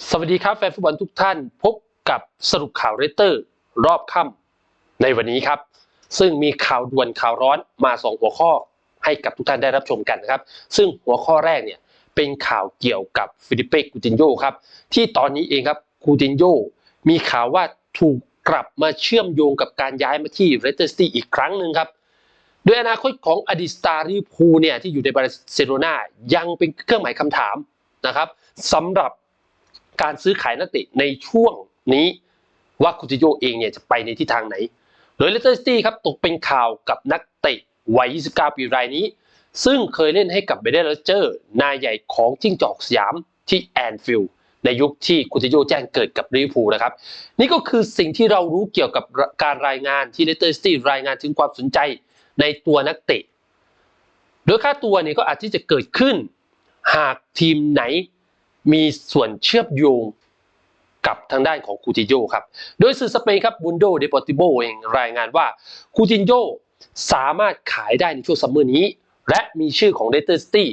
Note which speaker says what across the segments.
Speaker 1: สวัสดีครับแฟนฟุตบอลทุกท่านพบกับสรุปข่าวเรตเตอร์ รอบค่ำในวันนี้ครับ ซึ่งมีข่าวด่วนข่าวร้อนมาสองหัวข้อให้กับทุกท่านได้รับชมกันนะครับ ซึ่งหัวข้อแรกเนี่ยเป็นข่าวเกี่ยวกับฟิลิปเป้กูตินโยครับที่ตอนนี้เองครับกูตินโยมีข่าวว่าถูกกลับมาเชื่อมโยงกับการย้ายมาที่เรสเตอร์ซิตี้อีกครั้งหนึ่งครับโดยอนาคตของอดีตสตาริพูเนี่ยที่อยู่ในบาร์เซโลนายังเป็นเครื่องหมายคำถามนะครับสำหรับ การซื้อขายนักเตะในช่วงนี้ว่าคูติโยเองเนี่ยจะไปในทิศทางไหนโดยเลสเตอร์ซิตี้ครับตกเป็นข่าวกับนักเตะวัย 29 ปีรายนี้ ซึ่งเคยเล่นให้กับเบเดลเจอร์ นายใหญ่ของจิ้งจอกสยามที่แอนฟิลด์ในยุคที่คูติโยแจ้งเกิดกับลิเวอร์พูลนะครับ นี่ก็คือสิ่งที่เรารู้เกี่ยวกับการรายงานที่เลสเตอร์ซิตี้รายงานถึงความสนใจในตัวนักเตะ โดยค่าตัวเนี่ยก็อาจที่จะเกิดขึ้น หากทีมไหน มีส่วนเชื่อมโยงกับทางด้านของคูติโยครับ โดยสื่อสเปนครับบุนโดเดปอติโบเองรายงานว่าคูตินโยสามารถขายได้ในช่วงซัมเมอร์นี้ และมีชื่อของเลสเตอร์ซิตี้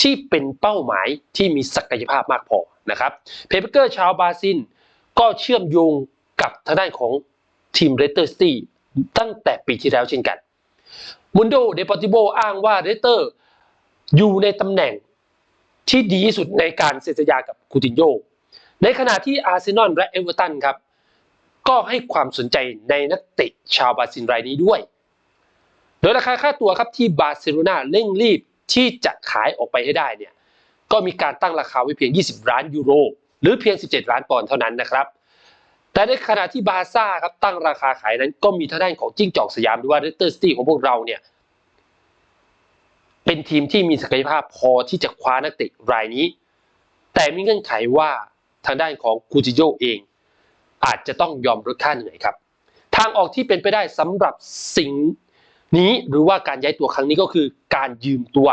Speaker 1: ที่เป็นเป้าหมายที่มีศักยภาพมากพอนะครับเพเปเกอร์ชาวบราซิลก็เชื่อมโยงกับทางด้านของทีมเลสเตอร์ซิตี้ตั้งแต่ปีที่แล้วเช่นกันมุนโดเดปอติโบอ้างว่าเรเตอร์อยู่ในตำแหน่ง ที่ดีที่สุดในการเซ็นสัญญากับคูตินโยในขณะที่อาร์เซนอลและเอเวอร์ตันครับก็ให้ความสนใจในนักเตะชาวบราซิลรายนี้ด้วย โดยราคาค่าตัวครับที่บาร์เซโลนาเร่งรีบที่จะขายออกไปให้ได้เนี่ยก็มีการตั้งราคาไว้เพียง 20 ล้านยูโร หรือเพียง 17 ล้านปอนด์เท่านั้นนะครับ แต่ในขณะที่บาซ่าครับตั้งราคาขายนั้นก็มีทางด้านของจิ้งจอกสยามหรือว่าเรสเตอร์ซิตี้ของพวกเราเนี่ย เป็นทีมที่มีศักยภาพพอที่จะคว้านักเตะรายนี้ แต่มีเงื่อนไขว่าทางด้านของคูจิโยเอง อาจจะต้องยอมลดค่าเหนื่อยครับ ทางออกที่เป็นไปได้สำหรับสิ่งนี้หรือว่าการย้ายตัวครั้งนี้ก็คือการยืมตัว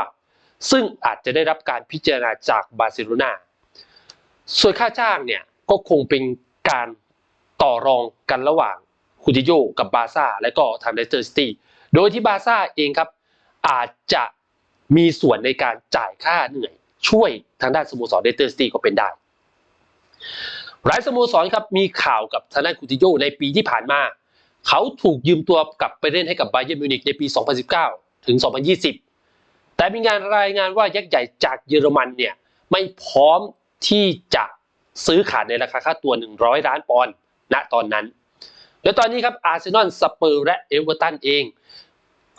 Speaker 1: ซึ่งอาจจะได้รับการพิจารณาจากบาร์เซโลนาส่วนค่าจ้างเนี่ยก็คงเป็นการต่อรองกันระหว่างคูติโยกับบาร์ซ่าและก็ทางเลสเตอร์ซิตี้โดยที่บาร์ซ่าเองครับอาจจะ มีส่วนในการจ่ายค่าเหนื่อย ช่วยทางด้านสโมสรเลสเตอร์ซิตี้ก็เป็นได้ หลายสโมสรครับมีข่าวกับทางด้านคูติโยในปีที่ผ่านมา เขาถูกยืมตัวกลับไปเล่นให้กับไบเยร์มิวนิกในปี 2019 ถึง 2020 แต่มีงานรายงานว่ายักษ์ใหญ่จากเยอรมันเนี่ยไม่พร้อมที่จะซื้อขาดในราคาค่าตัว 100 ล้านปอนด์ณตอนนั้น และตอนนี้ครับอาร์เซนอลสเปอร์และเอเวอร์ตันเอง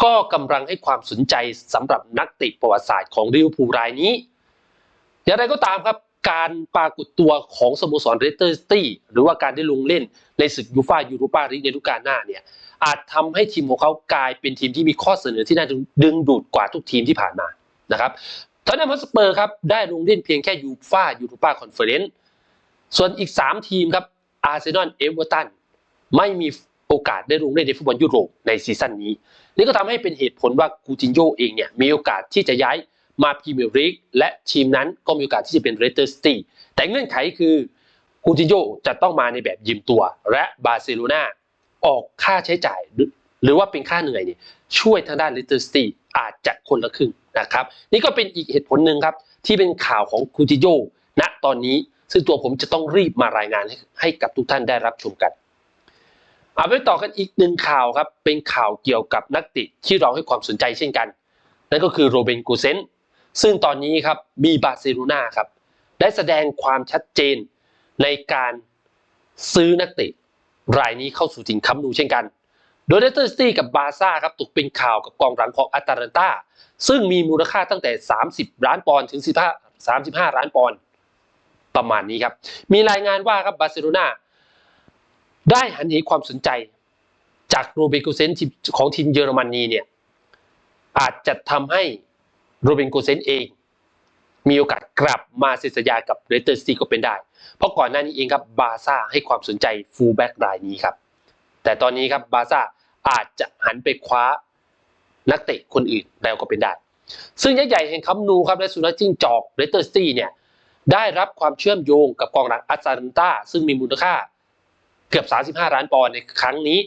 Speaker 1: ก็กำลังให้ความสนใจสำหรับนักเตะประวัติศาสตร์ของลิเวอร์พูลรายนี้ อย่างไรก็ตามครับการปรากฏตัวของสโมสรเรสเตอร์ซิตี้หรือว่าการได้ลงเล่นในศึกยูฟ่ายูโรปาลีกในฤดูกาลหน้าเนี่ยอาจทำให้ทีมของเขากลายเป็นทีมที่มีข้อเสนอที่น่าดึงดูดกว่าทุกทีมที่ผ่านมานะครับทอนนัมฮอตสเปอร์ครับได้ลงเล่นเพียงแค่ยูฟ่ายูโรปาคอนเฟอเรนซ์ส่วนอีก 3 ทีมครับอาร์เซนอลเอเวอร์ตันไม่มี โอกาสได้ลงเล่นในฟุตบอลยุโรปในซีซั่นนี้ นี่ก็ทำให้เป็นเหตุผลว่ากูจินโยเองเนี่ยมีโอกาสที่จะย้ายมาพรีเมียร์ลีกและทีมนั้นก็มีโอกาสที่จะเป็นเรสเตอร์ซิตี้แต่เงื่อนไขคือกูจินโยจะต้องมาในแบบยืมตัว และบาร์เซโลนาออกค่าใช้จ่ายหรือว่าเป็นค่าเหนื่อยเนี่ยช่วยทางด้านเรสเตอร์ซิตี้อาจจะคนละครึ่งนะครับ นี่ก็เป็นอีกเหตุผลหนึ่งครับ ที่เป็นข่าวของกูจิโยณตอนนี้ ซึ่งตัวผมจะต้องรีบมารายงานให้ให้กับทุกท่านได้รับชมกัน เอาไปต่อกันอีกหนึ่งข่าวครับ เป็นข่าวเกี่ยวกับนักเตะที่เราให้ความสนใจเช่นกัน นั่นก็คือโรเบนกูเซนซึ่งตอนนี้ครับมีบาร์เซโลนาครับได้แสดงความชัดเจนในการซื้อนักเตะรายนี้เข้าสู่ทีมคัมนูเช่นกัน โดยเลสเตอร์ซิตี้กับบาซ่าครับตกเป็นข่าวกับกองหลังของอัตแลนตาซึ่งมีมูลค่าตั้งแต่ 30 ล้านปอนด์ถึง 15 35 ล้านปอนด์ประมาณนี้ครับ มีรายงานว่าครับบาร์เซโลนา ได้หันเหความสนใจจากโรเบนโกเซนของทีมเยอรมนีเนี่ยอาจจะทำให้โรเบนโกเซนเอง มีโอกาสกลับมาเซ็นสัญญากับเรเตอร์ซิตี้ก็เป็นได้ เพราะก่อนหน้านี้เองครับบาซ่าให้ความสนใจฟูลแบ็กรายนี้ครับ แต่ตอนนี้ครับบาซ่าอาจจะหันไปคว้านักเตะคนอื่นแล้วก็เป็นได้ ซึ่งยักษ์ใหญ่แห่งคัมนูครับและสุนัขจิ้งจอกเรเตอร์ซิตี้เนี่ยได้รับความเชื่อมโยงกับกองหลังอัตแลนตาซึ่งมีมูลค่า เกือบ 35 ล้านปอนด์ในครั้งนี้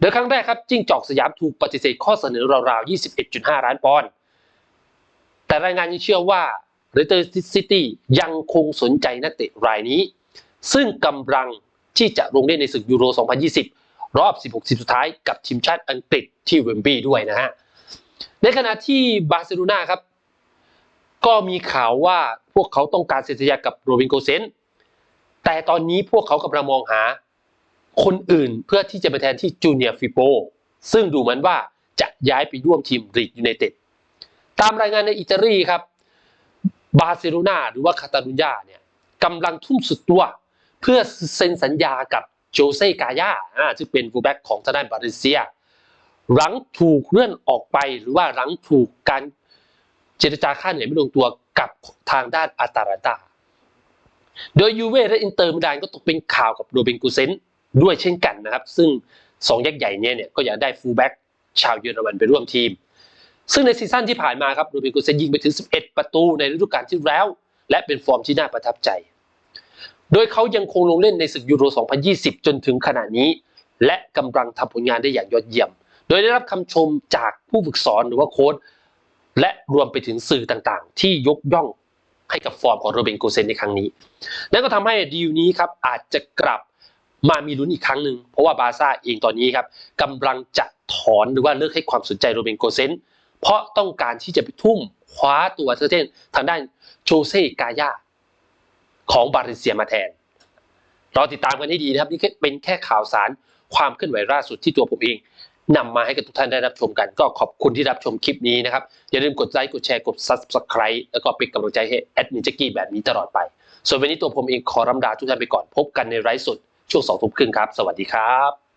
Speaker 1: โดยครั้งแรกครับจิ้งจอกสยามถูกปฏิเสธข้อเสนอราวๆ 21.5 ล้านปอนด์แต่รายงานยังเชื่อว่าเรเตอร์ซิตี้ยังคงสนใจนักเตะรายนี้ ซึ่งกำลังที่จะลงเล่นในศึกยูโร 2020 รอบ 16 ทีมสุดท้ายกับทีมชาติอังกฤษที่เวมบลีย์ด้วยนะฮะ ในขณะที่บาร์เซโลนาครับ ก็มีข่าวว่าพวกเขาต้องการเซ็นสัญญากับโรบินโกเซน แต่ตอนนี้พวกเขากำลังมองหา คนอื่นเพื่อที่จะไปแทนที่จูเนียร์ฟิโปซึ่งดูเหมือนว่าจะย้ายไปร่วมทีมรีดยูไนเต็ดตามรายงานในอิตาลีครับ บาร์เซโลนาหรือว่าคาตาลุญญาเนี่ยกำลังทุ่มสุดตัว เพื่อเซ็นสัญญากับโจเซกาญาอ่าซึ่งเป็นฟูแบ็กของทางด้านบาเลนเซีย หลังถูกเลื่อนออกไปหรือว่าหลังถูกการเจรจาค่าเหนื่อยไม่ลงตัวกับทางด้านอาตาลันตา โดยยูเว่และอินเตอร์มิลานก็ตกเป็นข่าวกับโรเบนกูเซนด้วยเช่นกันนะครับ ซึ่งสองยักษ์ใหญ่เนี่ยเนี่ยก็อยากได้ฟูลแบ็กชาวเยอรมันไปร่วมทีม ซึ่งในซีซั่นที่ผ่านมาครับโรเบนกูเซนยิงไปถึง 11 ประตูในฤดูกาลที่แล้ว และเป็นฟอร์มที่น่าประทับใจ โดยเขายังคงลงเล่นในศึกยูโร 2020 จนถึงขณะนี้ และกำลังทำผลงานได้อย่างยอดเยี่ยม โดยได้รับคำชมจากผู้ฝึกสอนหรือว่าโค้ชและรวมไปถึงสื่อต่างๆ ที่ยกย่อง ให้กับฟอร์มของโรเบนโกเซนในครั้งนี้ นั่นก็ทำให้ดีลนี้ครับอาจจะกลับมามีลุ้นอีกครั้งหนึ่งเพราะว่าบาซ่าเองตอนนี้ครับกำลังจะถอนหรือว่าเลิกให้ความสนใจโรเบนโกเซนเพราะต้องการที่จะไปทุ่มคว้าตัวเซอร์เทนทางด้านโจเซ่กายาของบาเลเซียมาแทนรอติดตามกันให้ดีนะครับนี่เป็นแค่ข่าวสารความเคลื่อนไหวล่าสุดที่ตัวผมเอง นำมาให้กับทุกท่านได้รับชมกัน ก็ขอบคุณที่รับชมคลิปนี้นะครับ อย่าลืมกดไลค์กดแชร์กด subscribe แล้วก็เป็นกำลังใจให้แอดมินจักกี้แบบนี้ตลอดไป ส่วนวันนี้ตัวผมเองขอรำดาทุกท่านไปก่อนพบกันในไลฟ์สดช่วงสองทุ่มครึ่งครับ สวัสดีครับ